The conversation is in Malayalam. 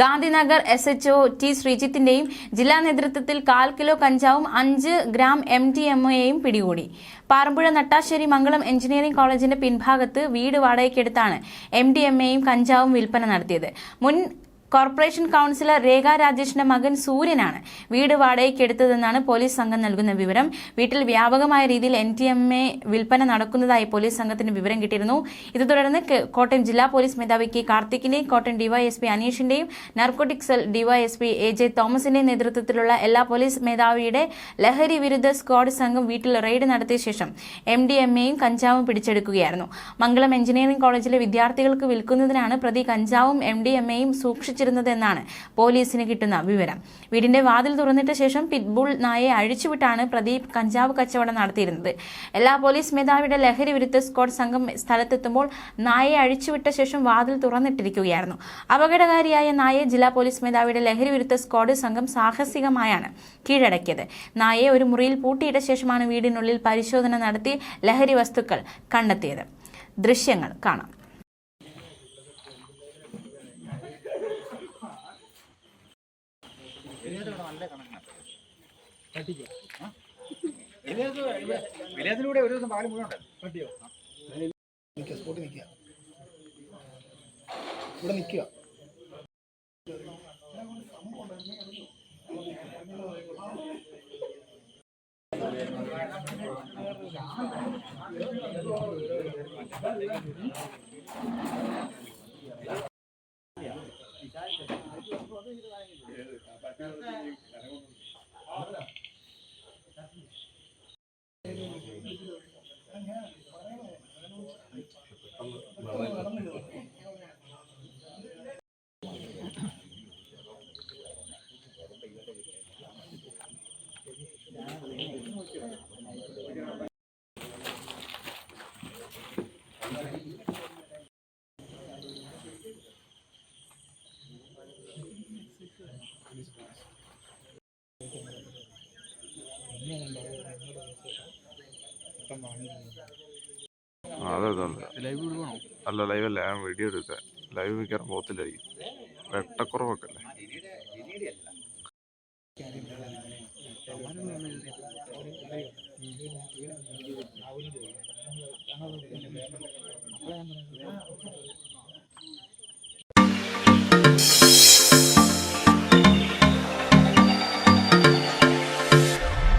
ഗാന്ധിനഗർ എസ് എച്ച് ഒ ടി ശ്രീജിത്തിന്റെയും ജില്ലാ നേതൃത്വത്തിൽ കാൽ കിലോ കഞ്ചാവും അഞ്ച് ഗ്രാം എം ഡി എം എയും പിടികൂടി. പാറമ്പുഴ നട്ടാശ്ശേരി മംഗളം എഞ്ചിനീയറിംഗ് കോളേജിന്റെ പിൻഭാഗത്ത് വീട് വാടകയ്ക്കെടുത്താണ് എം ഡി എം എയും കഞ്ചാവും വിൽപ്പന നടത്തിയത്. മുൻ കോർപ്പറേഷൻ കൗൺസിലർ രേഖ രാജേഷിന്റെ മകൻ സൂര്യനാണ്. വീട് വാടകയ്ക്കെടുത്തതെന്നാണ് പോലീസ് സംഘം നൽകുന്ന വിവരം. വീട്ടിൽ വ്യാപകമായ രീതിയിൽ എൻ ടി എം എ വിൽപ്പന നടക്കുന്നതായി പോലീസ് സംഘത്തിന് വിവരം കിട്ടിയിരുന്നു. ഇത് തുടർന്ന് കോട്ടയം ജില്ലാ പോലീസ് മേധാവി കെ കാർത്തിക്കിന്റെയും Kottayam DYSP അനീഷിന്റെയും narcotic cell DYSP A J തോമസിന്റെയും നേതൃത്വത്തിലുള്ള എല്ലാ പോലീസ് മേധാവിയുടെ ലഹരി വിരുദ്ധ സ്ക്വാഡ് സംഘം വീട്ടിൽ റെയ്ഡ് നടത്തിയ ശേഷം എം ഡി എം എയും കഞ്ചാവും പിടിച്ചെടുക്കുകയായിരുന്നു. മംഗളം എഞ്ചിനീയറിംഗ് കോളേജിലെ വിദ്യാർത്ഥികൾക്ക് വിൽക്കുന്നതിനാണ് പ്രതി കഞ്ചാവും എം ഡി എം എയും സൂക്ഷിച്ചിരുന്നതെന്നാണ് പോലീസിന് കിട്ടുന്ന വിവരം. വീടിന്റെ വാതിൽ തുറന്നിട്ട ശേഷം പിറ്റ്ബുൾ നായയെ അഴിച്ചുവിട്ടാണ് പ്രദീപ് കഞ്ചാവ് കച്ചവടം നടത്തിയിരുന്നത്. എല്ലാ പോലീസ് മേധാവിയുടെ ലഹരി വിരുദ്ധ സ്ക്വാഡ് സംഘം സ്ഥലത്തെത്തുമ്പോൾ നായയെ അഴിച്ചുവിട്ട ശേഷം വാതിൽ തുറന്നിട്ടിരിക്കുകയായിരുന്നു. അപകടകാരിയായ നായയെ ജില്ലാ പോലീസ് മേധാവിയുടെ ലഹരി വിരുദ്ധ സ്ക്വാഡ് സംഘം സാഹസികമായാണ് കീഴടക്കിയത്. നായയെ ഒരു മുറിയിൽ പൂട്ടിയിട്ട ശേഷമാണ് വീടിനുള്ളിൽ പരിശോധന നടത്തി ലഹരി വസ്തുക്കൾ കണ്ടെത്തിയത്. ദൃശ്യങ്ങൾ കാണാം. വിലേതിലൂടെ ഒരു ദിവസം പാൽ മുഴുവൻ നിൽക്കുക സ്പോട്ടിൽ നിൽക്കുക. ഇവിടെ നിൽക്കുക. ആ, അതെ അതെ അതെ അല്ല ലൈവ് അല്ല ഞാൻ വീഡിയോ എടുക്കാൻ ലൈവ് മിക്കവാറും പോകത്തില്ലായിരിക്കും വെട്ടക്കുറവൊക്കെ അല്ലേ